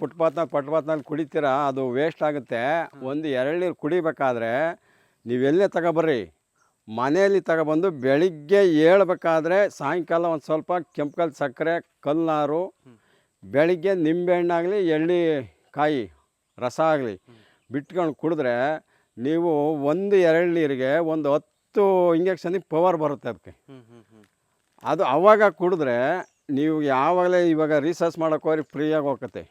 ಫುಟ್ಪಾತ್ನಲ್ಲಿ ಪಟ್ಪಾತ್ನಲ್ಲಿ ಕುಡಿತೀರಾ ಅದು ವೇಸ್ಟ್ ಆಗುತ್ತೆ. ಒಂದು ಎರಡು ನೀರು ಕುಡಿಬೇಕಾದ್ರೆ ನೀವೆಲ್ಲೇ ತಗೊಬರ್ರಿ? ಮನೆಯಲ್ಲಿ ತಗೊಬಂದು ಬೆಳಿಗ್ಗೆ ಏಳ್ಬೇಕಾದ್ರೆ ಸಾಯಂಕಾಲ ಒಂದು ಸ್ವಲ್ಪ ಕೆಂಪು ಸಕ್ಕರೆ ಕಲ್ನಾರು ಬೆಳಿಗ್ಗೆ ನಿಂಬೆಹಣ್ಣಾಗಲಿ ಎಳ್ಳಿ ಕಾಯಿ ರಸ ಆಗಲಿ ಬಿಟ್ಕೊಂಡು ಕುಡಿದ್ರೆ ನೀವು ಒಂದು ಎರಡು ನೀರಿಗೆ ಒಂದು ಹತ್ತು ಇಂಜೆಕ್ಷನಿಗೆ ಪವರ್ ಬರುತ್ತೆ ಅದಕ್ಕೆ ಅದು ಅವಾಗ ಕುಡಿದ್ರೆ ನೀವು ಯಾವಾಗಲೇ ಇವಾಗ ರೀಸರ್ಚ್ ಮಾಡೋಕೆ ಹೋಗಿ ಫ್ರೀಯಾಗಿ ಹೋಗತ್ತೆ.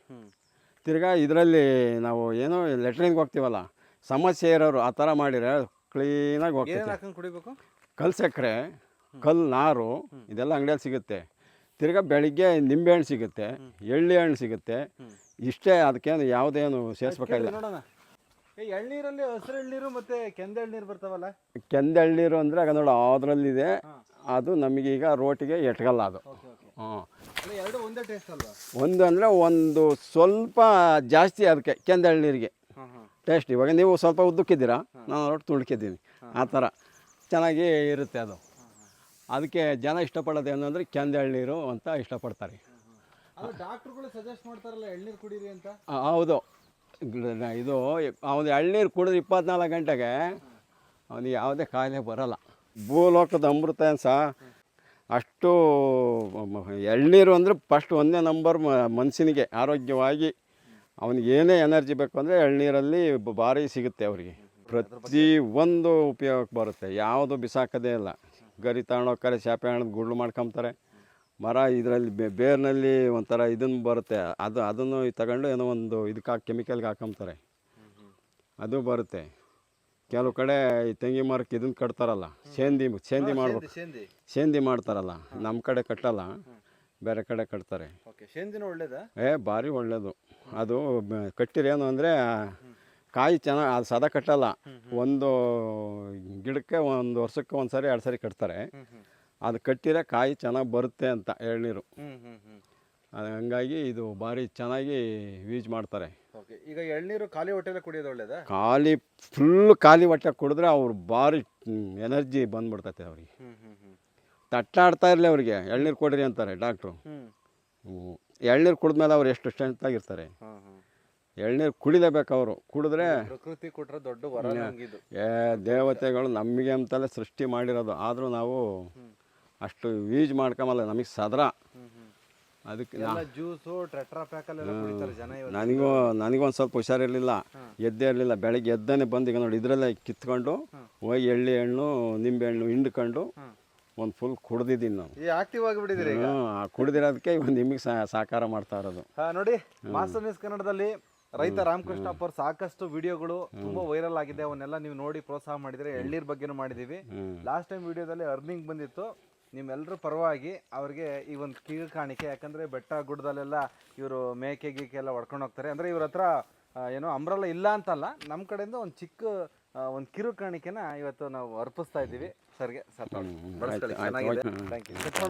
ತಿರ್ಗಾ ಇದರಲ್ಲಿ ನಾವು ಏನೋ ಲೆಟ್ರಿನ್ಗೆ ಹೋಗ್ತೀವಲ್ಲ ಸಮಸ್ಯೆ ಇರೋರು ಆ ಥರ ಮಾಡಿದ್ರೆ ಕ್ಲೀನಾಗಿ ಹೋಗ್ತೀವಿ ಕಲ್ಲು ಹಾಕೊಂಡು ಕುಡಿಬೇಕು? ಕಲ್ ಸಕ್ಕರೆ ಕಲ್ ನಾರು ಇದೆಲ್ಲ ಅಂಗಡಿಯಲ್ಲಿ ಸಿಗುತ್ತೆ. ತಿರ್ಗಾ ಬೆಳಿಗ್ಗೆ ನಿಂಬೆಹಣ್ಣು ಸಿಗುತ್ತೆ ಎಳ್ಳಿ ಹಣ್ಣು ಸಿಗುತ್ತೆ. ಇಷ್ಟೇ ಅದಕ್ಕೇನು ಯಾವುದೇನು ಸೇರಿಸ್ಬೇಕಾಗಿಲ್ಲ ನೋಡೋಣ. ಎಳ್ನೀರಲ್ಲಿ ಹಸಿರು ಎಳ್ನೀರು ಮತ್ತೆ ಕೆಂದ ಎಳ್ನೀರು ಬರ್ತಾವಲ್ಲ? ಕೆಂದೆಳ್ಳೀರು ಅಂದರೆ ಆಗ ನೋಡು ಅದರಲ್ಲಿದೆ. ಅದು ನಮಗೀಗ ರೋಟಿಗೆ ಎಟ್ಗಲ್ಲ ಅದು. ಓಕೆ ಓಕೆ ಹಾಂ ಅಲ್ಲ ಎರಡು ಒಂದೇ ಅಂದರೆ ಒಂದು ಸ್ವಲ್ಪ ಜಾಸ್ತಿ ಅದಕ್ಕೆ ಕೆಂದೆಳ್ಳೀರಿಗೆ ನೀರಿಗೆ. ಟೇಸ್ಟ್ ಇವಾಗ ನೀವು ಸ್ವಲ್ಪ ಉದ್ದಕ್ಕಿದ್ದೀರಾ? ನಾನು ರೊಟ್ಟಿ ತುಳ್ಕಿದ್ದೀನಿ. ಆ ಥರ. ಚೆನ್ನಾಗಿ ಇರುತ್ತೆ ಅದು. ಅದಕ್ಕೆ ಜನ ಇಷ್ಟಪಡೋದು ಏನಂದರೆ ನೀರು ಅಂತ ಇಷ್ಟಪಡ್ತಾರೆ. ಡಾಕ್ಟ್ರುಗಳು ಸಜೆಸ್ಟ್ ಮಾಡ್ತಾರಲ್ಲ ಎಳ್ನೀರು ಕುಡೀರಿ ಅಂತ? ಆ, ಹೌದು. ಇದು ಅವನು ಎಳ್ನೀರು ಕುಡಿದ್ರೆ ಇಪ್ಪತ್ನಾಲ್ಕು ಗಂಟೆಗೆ ಅವನಿಗೆ ಯಾವುದೇ ಕಾಯಿಲೆ ಬರಲ್ಲ. ಭೂಲೋಕದ ಅಮೃತ ಸಹ ಅಷ್ಟು ಎಳ್ನೀರು ಅಂದರೆ ಫಸ್ಟ್ ಒಂದೇ ನಂಬರ್ ಮನುಷ್ಯನಿಗೆ ಆರೋಗ್ಯವಾಗಿ. ಅವನಿಗೆ ಏನೇ ಎನರ್ಜಿ ಬೇಕು ಅಂದರೆ ಎಳ್ನೀರಲ್ಲಿ ಬ- ಭಾರಿ ಸಿಗುತ್ತೆ ಅವರಿಗೆ. ಪ್ರತಿ ಒಂದು ಉಪಯೋಗಕ್ಕೆ ಬರುತ್ತೆ. ಯಾವುದು ಬಿಸಾಕೋದೇ ಇಲ್ಲ. ಗರಿ ತಗೊಂಡೋಗ್ತಾರೆ ಶಾಪೆ ಹಣ್ಣದ ಗುಡ್ಲು ಮಾಡ್ಕೊಂತಾರೆ ಮರ ಇದರಲ್ಲಿ ಬೇರ್ನಲ್ಲಿ ಒಂಥರ ಇದನ್ನು ಬರುತ್ತೆ. ಅದು ಅದನ್ನು ತಗೊಂಡು ಏನೋ ಒಂದು ಇದಕ್ಕೆ ಹಾಕಿ ಕೆಮಿಕಲ್ಗೆ ಹಾಕೊಂತಾರೆ ಅದು ಬರುತ್ತೆ. ಕೆಲವು ಕಡೆ ಈ ತೆಂಗಿನ ಮರಕ್ಕೆ ಇದನ್ನ ಕಟ್ತಾರಲ್ಲ ಸೇಂದಿ ಸೇಂದಿ ಮಾಡ್ಬೇಕು. ಸೇಂದಿ. ಮಾಡ್ತಾರಲ್ಲ ನಮ್ಮ ಕಡೆ ಕಟ್ಟಲ್ಲ ಬೇರೆ ಕಡೆ ಕಟ್ತಾರೆ. ಓಕೆ ಒಳ್ಳೇದಾ? ಏ ಭಾರಿ ಒಳ್ಳೇದು. ಅದು ಬ- ಕಟ್ಟಿರೇನು ಅಂದರೆ ಕಾಯಿ ಚೆನ್ನಾಗಿ ಅದು ಸದಾ ಕಟ್ಟಲ್ಲ. ಒಂದು ಗಿಡಕ್ಕೆ ಒಂದು ವರ್ಷಕ್ಕೆ ಒಂದು ಸಾರಿ ಎರಡು ಸರಿ ಕಟ್ತಾರೆ. ಅದು ಕಟ್ಟಿರೋ ಕಾಯಿ ಚೆನ್ನಾಗಿ ಬರುತ್ತೆ ಅಂತ ಎಳ್ನೀರು ಅದು ಹಂಗಾಗಿ ಇದು ಭಾರಿ ಚೆನ್ನಾಗಿ ಯೂಸ್ ಮಾಡ್ತಾರೆ. ಓಕೆ ಈಗ ಎಳ್ನೀರು ಖಾಲಿ ಹೊಟ್ಟೆಲ್ಲ ಕುಡಿಯೋದು ಒಳ್ಳೇದಾ? ಖಾಲಿ ಫುಲ್ ಖಾಲಿ ಹೊಟ್ಟೆ ಕುಡಿದ್ರೆ ಅವ್ರು ಭಾರಿ ಎನರ್ಜಿ ಬಂದ್ಬಿಡ್ತೈತೆ ಅವ್ರಿಗೆ. ಹ್ಞೂ ಹ್ಞೂ ಹ್ಞೂ ತಟ್ಟಾಡ್ತಾ ಇರಲಿ ಅವ್ರಿಗೆ ಎಳ್ನೀರು ಕೊಡ್ರಿ ಅಂತಾರೆ ಡಾಕ್ಟ್ರು. ಹ್ಞೂ ಎಳ್ನೀರು ಕುಡಿದ್ಮೇಲೆ ಅವ್ರು ಎಷ್ಟು ಸ್ಟ್ರೆಂತ್ ಆಗಿರ್ತಾರೆ. ಹಾಂ ಹಾಂ ಎಳ್ನೀರು ಕುಡಿಲೇಬೇಕು ಅವರು ಕುಡಿದ್ರೆ ಪ್ರಕೃತಿ ಕೊಟ್ರೆ ದೊಡ್ಡ ವರ ಏ ದೇವತೆಗಳು ನಮಗೆ ಅಂತಲೇ ಸೃಷ್ಟಿ ಮಾಡಿರೋದು ಆದರೂ ನಾವು ಅಷ್ಟು ಯೂಸ್ ಮಾಡ್ಕೊಂಬಲ್ಲ ನಮಗೆ ಸದರ. ಅದಕ್ಕೆ ಎಲ್ಲ ಜ್ಯೂಸು ಟ್ರೆಟ್ರಾ ಪ್ಯಾಕಲ್ಲೆಲ್ಲ ಕುಡಿತಾರೆ ಜನ ಇವತ್ತು. ನನಗೂ ನನಗೊಂದು ಸ್ವಲ್ಪ ಹುಷಾರಿರಲಿಲ್ಲ. ಎದ್ದೇ ಇರಲಿಲ್ಲ. ಬೆಳಗ್ಗೆ ಎದ್ದೇನೆ ಬಂದು ಈಗ ನೋಡಿ ಇದರಲ್ಲೇ ಕಿತ್ಕೊಂಡು ಹೋಗಿ ಎಳ್ಳಿ ಹಣ್ಣು ನಿಂಬೆ ಹಣ್ಣು ಹಿಂಡ್ಕೊಂಡು ಒಂದು ಫುಲ್ ಕುಡ್ದಿದ್ದೀನಿ ನಾನು. ಈ ಆಕ್ಟಿವ್ ಆಗಿಬಿಟ್ಟಿದ್ದೀರಿ ಈಗ? ಆ ಕುಡ್ದಿರೋದಕ್ಕೆ ಒಂದು ನಿಮಗೆ ಸಾಕಾರ ಮಾಡ್ತಾ ಇರೋದು. ಹಾ, ನೋಡಿ ಮಾಸ್ಟರ್ ನ್ಯೂಸ್ ಕನ್ನಡದಲ್ಲಿ ರೈತ ರಾಮಕೃಷ್ಣಪ್ಪ ಅವ್ರ ಸಾಕಷ್ಟು ವಿಡಿಯೋಗಳು ತುಂಬಾ ವೈರಲ್ ಆಗಿದೆ. ಅವನ್ನೆಲ್ಲ ನೀವು ನೋಡಿ ಪ್ರೋತ್ಸಾಹ ಮಾಡಿದ್ರೆ ಎಳ್ನೀರ್ ಬಗ್ಗೆನೂ ಮಾಡಿದೀವಿ ಲಾಸ್ಟ್ ಟೈಮ್ ವಿಡಿಯೋದಲ್ಲಿ ಅರ್ನಿಂಗ್ ಬಂದಿತ್ತು. ನಿಮ್ಮೆಲ್ಲರ ಪರವಾಗಿ ಅವ್ರಿಗೆ ಈ ಒಂದು ಕಿರು ಕಾಣಿಕೆ ಯಾಕಂದರೆ ಬೆಟ್ಟ ಗುಡ್ಡದಲ್ಲೆಲ್ಲ ಇವರು ಮೇಕೆ ಗೀಕೆ ಎಲ್ಲ ಹೊಡ್ಕೊಂಡು ಹೋಗ್ತಾರೆ. ಅಂದ್ರೆ ಇವ್ರ ಹತ್ರ ಏನೋ ಅಂಬ್ರಲ್ಲ ಇಲ್ಲ ಅಂತಲ್ಲ ನಮ್ಮ ಕಡೆಯಿಂದ ಒಂದು ಚಿಕ್ಕ ಒಂದು ಕಿರು ಕಾಣಿಕೆನ ಇವತ್ತು ನಾವು ಅರ್ಪಿಸ್ತಾ ಇದ್ದೀವಿ. ಸರ್ಗೆ ಸರ್ ಥ್ಯಾಂಕ್ ಯು